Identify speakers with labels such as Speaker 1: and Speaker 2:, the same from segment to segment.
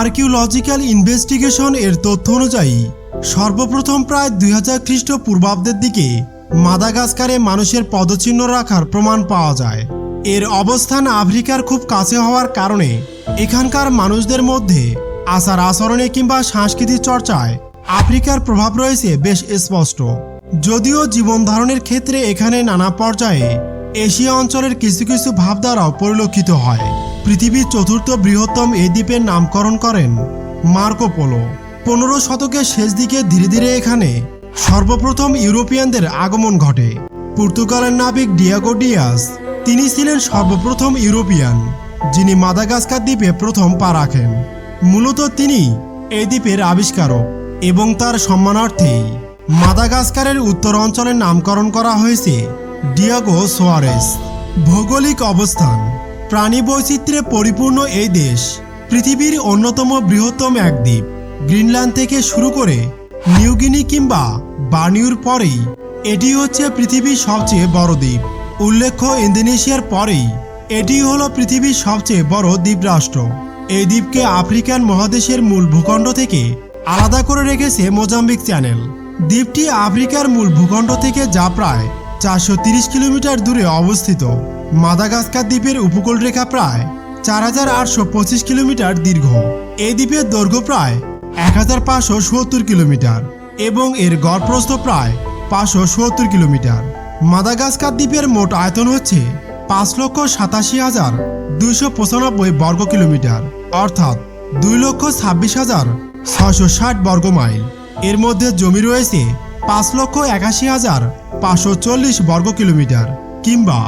Speaker 1: Archaeological investigation এর তথ্য অনুযায়ী, সর্বপ্রথম প্রায় দুই হাজার খ্রিস্টপূর্বাব্দের দিকে মাদাগাস্কারে মানুষের পদচিহ্ন রাখার প্রমাণ পাওয়া যায়। এর অবস্থান আফ্রিকার খুব কাছে হওয়ার কারণে এখানকার মানুষদের মধ্যে আচার আচরণে কিংবা সাংস্কৃতিক চর্চায় আফ্রিকার প্রভাব রয়েছে বেশ স্পষ্ট। যদিও জীবন ধারণের ক্ষেত্রে এখানে নানা পর্যায়ে এশিয়া অঞ্চলের কিছু কিছু ভাবধারাও পরিলক্ষিত হয়। পৃথিবীর চতুর্থ বৃহত্তম এই দ্বীপের নামকরণ করেন মার্কো পোলো। পনেরো শতকের শেষ দিকে ধীরে ধীরে এখানে সর্বপ্রথম ইউরোপিয়ানদের আগমন ঘটে। পর্তুগালের নাবিক ডিয়াগো ডিয়াস, তিনি ছিলেন সর্বপ্রথম ইউরোপিয়ান, যিনি মাদাগাস্কার দ্বীপে প্রথম পা রাখেন। মূলত তিনি এই দ্বীপের আবিষ্কারক এবং তার সম্মানার্থেই মাদাগাস্কারের উত্তর অঞ্চলের নামকরণ করা হয়েছে ডিয়াগো সোয়ারেস। ভৌগোলিক অবস্থান প্রাণী বৈচিত্র্যে পরিপূর্ণ এই দেশ, পৃথিবীর অন্যতম বৃহত্তম এক দ্বীপ। গ্রিনল্যান্ড থেকে শুরু করে নিউগিনি কিংবা বার্নিউর পরেই এটি হচ্ছে পৃথিবীর সবচেয়ে বড় দ্বীপ। উল্লেখ্য, ইন্দোনেশিয়ার পরেই এটি হলো পৃথিবীর সবচেয়ে বড় দ্বীপরাষ্ট্র। এই দ্বীপকে আফ্রিকান মহাদেশের মূল ভূখণ্ড থেকে আলাদা করে রেখেছে মোজাম্বিক চ্যানেল। দ্বীপটি আফ্রিকার মূল ভূখণ্ড থেকে যা প্রায় চারশো কিলোমিটার দূরে অবস্থিত। মাদাগাস্কার দ্বীপের উপকূলরেখা প্রায় চার হাজার আটশো পঁচিশ কিলোমিটার দীর্ঘ। এই দ্বীপের দৈর্ঘ্য প্রায় এক হাজার পাঁচশো সত্তর কিলোমিটার এবং এর গড়প্রস্থ প্রায় পাঁচশো সত্তর কিলোমিটার। মাদাগাস্কার দ্বীপের মোট আয়তন হচ্ছে পাঁচ লক্ষ সাতাশি হাজার দুইশো পঁচানব্বই বর্গ কিলোমিটার, অর্থাৎ দুই লক্ষ ছাব্বিশ হাজার ছশো ষাট বর্গ মাইল। এর মধ্যে জমি রয়েছে পাঁচ লক্ষ একাশি হাজার পাঁচশো চল্লিশ বর্গ কিলোমিটার কিংবা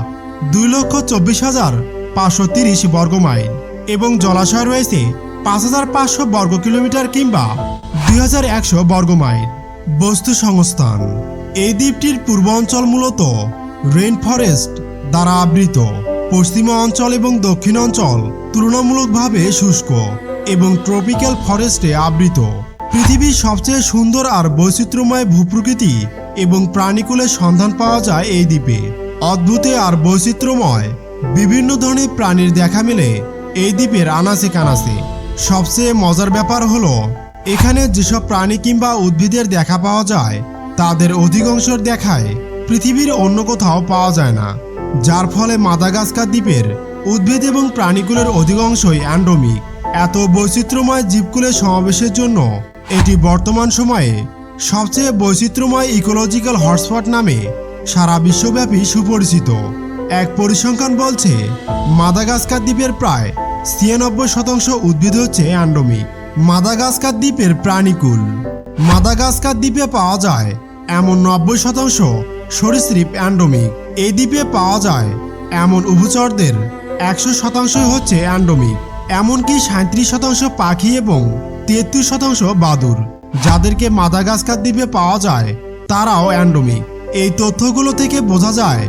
Speaker 1: দুই লক্ষ চব্বিশ হাজার পাঁচশো তিরিশ বর্গ মাইল এবং জলাশয় রয়েছে পাঁচ হাজার পাঁচশো বর্গ কিলোমিটার কিংবা দুই হাজার একশো বর্গ মাইল বস্তু সংস্থান। এই দ্বীপটির পূর্ব অঞ্চল মূলত রেইন ফরেস্ট দ্বারা আবৃত। পশ্চিমা অঞ্চল এবং দক্ষিণ অঞ্চল তুলনামূলকভাবে শুষ্ক এবং ট্রপিক্যাল ফরেস্টে আবৃত। পৃথিবীর সবচেয়ে সুন্দর আর বৈচিত্র্যময় ভূপ্রকৃতি এবং প্রাণীকুলের সন্ধান পাওয়া যায় এই দ্বীপে। অদ্ভুতে আর বৈচিত্র্যময়, বিভিন্ন ধরনের প্রাণীর দেখা মেলে এই দ্বীপের আনাচে কানাচে। সবচেয়ে মজার ব্যাপার হলো, এখানে যেসব প্রাণী কিংবা উদ্ভিদের দেখা পাওয়া যায়, তাদের অধিকাংশের দেখায় পৃথিবীর অন্য কোথাও পাওয়া যায় না, যার ফলে মাদাগাস্কার দ্বীপের উদ্ভিদ এবং প্রাণীগুলোর অধিকাংশই অ্যান্ডোমিক এত বৈচিত্র্যময় জীবকুলের সমাবেশের জন্য এটি বর্তমান সময়ে সবচেয়ে বৈচিত্র্যময় ইকোলজিক্যাল হটস্পট নামে সারা বিশ্বব্যাপী সুপরিচিত। এক পরিসংখ্যান বলছে, মাদাগাস্কার দ্বীপের প্রায় ছিয়ানব্বই শতাংশ উদ্ভিদ হচ্ছে অ্যান্ডোমিক মাদাগাস্কার দ্বীপের প্রাণীকুল। মাদাগাস্কার দ্বীপে পাওয়া যায় এমন নব্বই শতাংশ সরীসৃপ অ্যান্ডোমিক এই দ্বীপে পাওয়া যায় এমন উভচরদের একশো শতাংশই হচ্ছে অ্যান্ডোমিক এমনকি সাঁত্রিশ শতাংশ পাখি এবং তেত্রিশ শতাংশ বাদুর। যাদেরকে মাদাগাস্কার দ্বীপে পাওয়া যায়, তারাও অ্যান্ডোমিক এই তথ্যগুলো থেকে বোঝা যায়,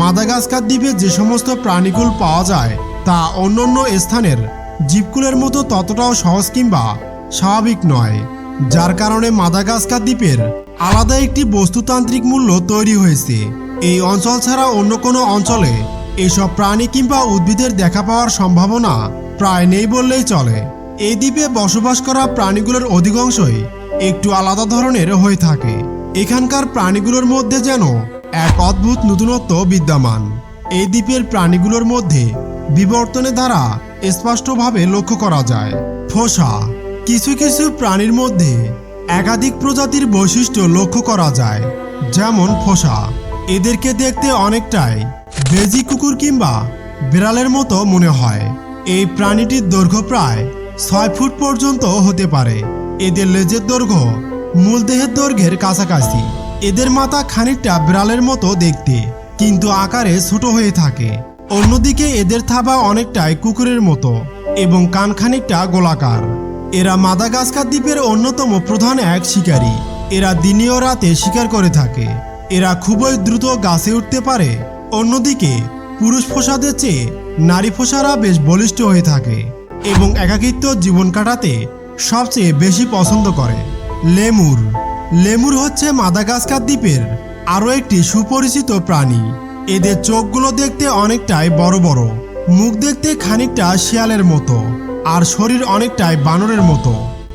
Speaker 1: মাদাগাস্কার দ্বীপে যে সমস্ত প্রাণীকুল পাওয়া যায়, তা অন্যান্য স্থানের জীবকুলের মতো ততটাও সহজ কিংবা স্বাভাবিক নয়, যার কারণে মাদাগাস্কার দ্বীপের আলাদা একটি বস্তুতান্ত্রিক মূল্য তৈরি হয়েছে। এই অঞ্চল ছাড়া অন্য কোনো অঞ্চলে এসব প্রাণী কিংবা উদ্ভিদের দেখা পাওয়ার সম্ভাবনা প্রায় নেই বললেই চলে। এই দ্বীপে বসবাস করা প্রাণীগুলোর অধিকাংশই একটু আলাদা ধরনের হয়ে থাকে। এখানকার প্রাণীগুলোর মধ্যে যেন এক অদ্ভুত নতুনত্ব বিদ্যমান। এই দ্বীপের প্রাণীগুলোর মধ্যে বিবর্তনের দ্বারা স্পষ্টভাবে লক্ষ্য করা যায়। ফোসা। কিছু কিছু প্রাণীর মধ্যে একাধিক প্রজাতির বৈশিষ্ট্য লক্ষ্য করা যায়, যেমন ফোসা। এদেরকে দেখতে অনেকটাই বেজি কুকুর কিংবা বিড়ালের মতো মনে হয়। এই প্রাণীটির দৈর্ঘ্য প্রায় ছয় ফুট পর্যন্ত হতে পারে। এদের লেজের দৈর্ঘ্য মূল দেহের দৈর্ঘ্যের কাছাকাছি। এদের মাথা খানিকটা বিড়ালের মতো দেখতে, কিন্তু আকারে ছোট হয়ে থাকে। অন্যদিকে এদের থাবা অনেকটাই কুকুরের মতো এবং কান খানিকটা গোলাকার। এরা মাদাগাস্কার দ্বীপের অন্যতম প্রধান এক শিকারী। এরা দিনে ও রাতে শিকার করে থাকে। এরা খুবই দ্রুত গাছে উঠতে পারে। অন্যদিকে, পুরুষ ফোসাদের চেয়ে নারী ফোসারা বেশ বলিষ্ঠ হয়ে থাকে এবং একাকিত্ব জীবন কাটাতে সবচেয়ে বেশি পছন্দ করে। লেমুর। লেমুর হচ্ছে মাদাগাস্কার দ্বীপের আরও একটি সুপরিচিত প্রাণী। এদের চোখগুলো দেখতে অনেকটাই বড় বড়, মুখ দেখতে খানিকটা শিয়ালের মতো, আর শরীর অনেকটাই বানরের মতো।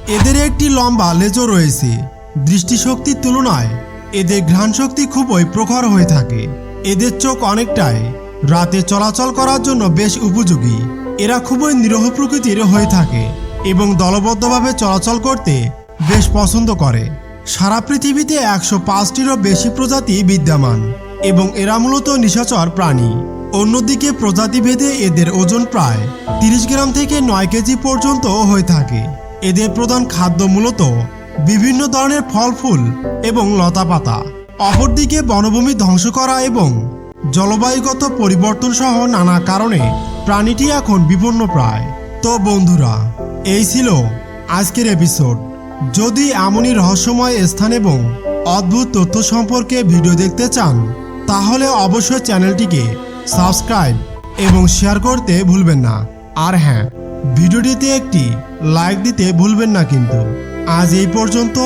Speaker 1: এদের একটি লম্বা লেজও রয়েছে। দৃষ্টিশক্তির তুলনায় এদের ঘ্রাণশক্তি খুবই প্রখর হয়ে থাকে। এদের চোখ অনেকটাই রাতে চলাচল করার জন্য বেশ উপযোগী। এরা খুবই নিরহ প্রকৃতির হয়ে থাকে এবং দলবদ্ধভাবে চলাচল করতে বেশ পছন্দ করে। সারা পৃথিবীতে একশো পাঁচটিরও বেশি প্রজাতি বিদ্যমান এবং এরা মূলত নিশাচর প্রাণী। অন্যদিকে প্রজাতিভেদে এদের ওজন প্রায় তিরিশ গ্রাম থেকে নয় কেজি পর্যন্ত হয়ে থাকে। এদের প্রধান খাদ্য মূলত বিভিন্ন ধরনের ফল ফুল এবং লতাপাতা। অপরদিকে বনভূমি ধ্বংস করা এবং জলবায়ুগত পরিবর্তন সহ নানা কারণে প্রাণীটি এখন বিপন্ন প্রায়। তো বন্ধুরা, এই ছিল আজকের এপিসোড যদি এমনই রহস্যময় স্থান এবং অদ্ভুত তথ্য সম্পর্কে ভিডিও দেখতে চান, তাহলে অবশ্যই চ্যানেলটিকে সাবস্ক্রাইব এবং শেয়ার করতে ভুলবেন না। আর হ্যাঁ ভিডিওটিতে একটি লাইক দিতে ভুলবেন না কিন্তু। আজ এই পর্যন্ত।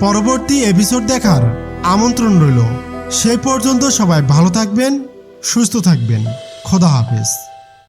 Speaker 1: পরবর্তী এপিসোড দেখার আমন্ত্রণ রইল। সেই পর্যন্ত সবাই ভালো থাকবেন, সুস্থ থাকবেন। খোদা হাফেজ।